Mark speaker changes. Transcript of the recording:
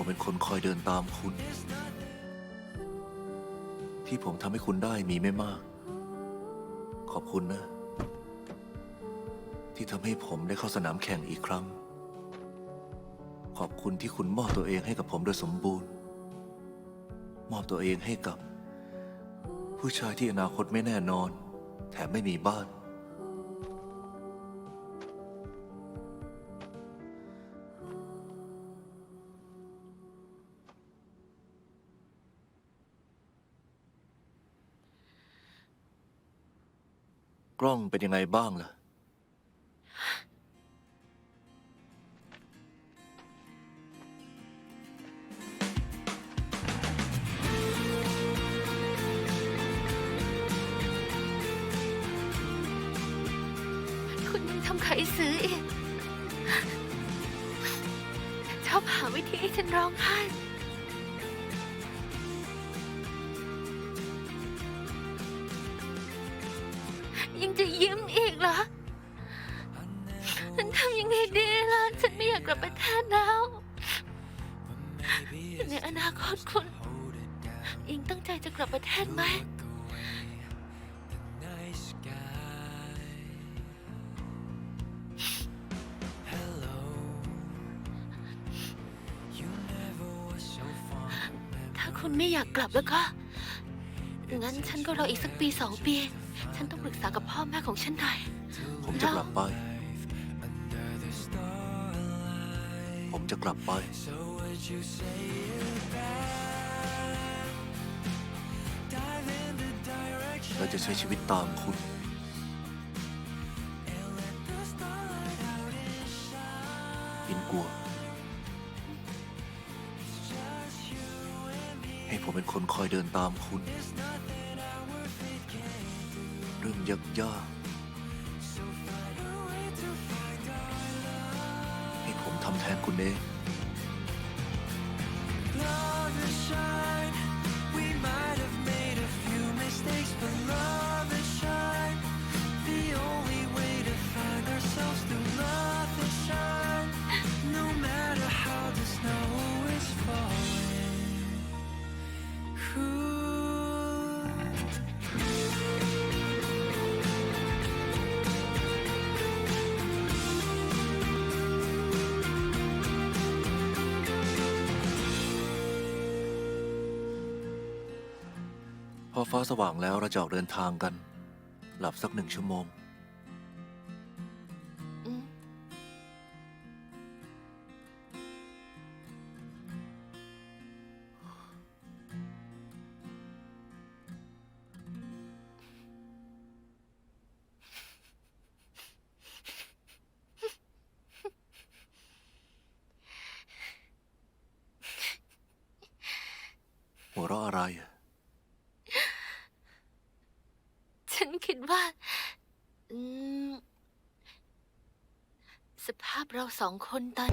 Speaker 1: ผมเป็นคนคอยเดิน
Speaker 2: ตามคุณ ที่ผมทำให้คุณได้มีไม่มาก ขอบคุณนะ ที่ทำให้ผมได้เข้าสนามแข่งอีกครั้ง ขอบคุณที่คุณมอบตัวเองให้กับผมโดยสมบูรณ์ มอบตัวเองให้กับ ผู้ชายที่อนาคตไม่แน่นอน แถมไม่มีบ้าน กล้องเป็นยังไงบ้างล่ะ
Speaker 3: คุณยังทำขายซื้ออีกชอบหาวิธีให้ฉันร้องไห้ ยังจะยิ้มอีกเหรอฉันทำยังไงดีล่ะ ฉันไม่อยากกลับประเทศแล้ว ในอนาคตคุณ อิงตั้งใจจะกลับประเทศไหม ถ้าคุณไม่อยากกลับแล้วก็ งั้นฉันก็รออีกสักปีสองปี ฉันต้องปรึกษากับพ่อแม่ของฉันหน่อย
Speaker 2: ผมจะกลับไป ผมจะกลับไปและจะใช้ชีวิตตามคุณ อินกัว ให้ผมเป็นคนคอยเดินตามคุณ เรื่องยากยากให้ผมทำแทนคุณเอง อฟ้าสว่างแล้วเราจะออกเดินทางกัน หลับสักหนึ่งชั่วโมง
Speaker 3: อืม
Speaker 2: หัวเราะอะไรอะ
Speaker 3: ฉันคิดว่า อืม สภาพเราสองคนตอน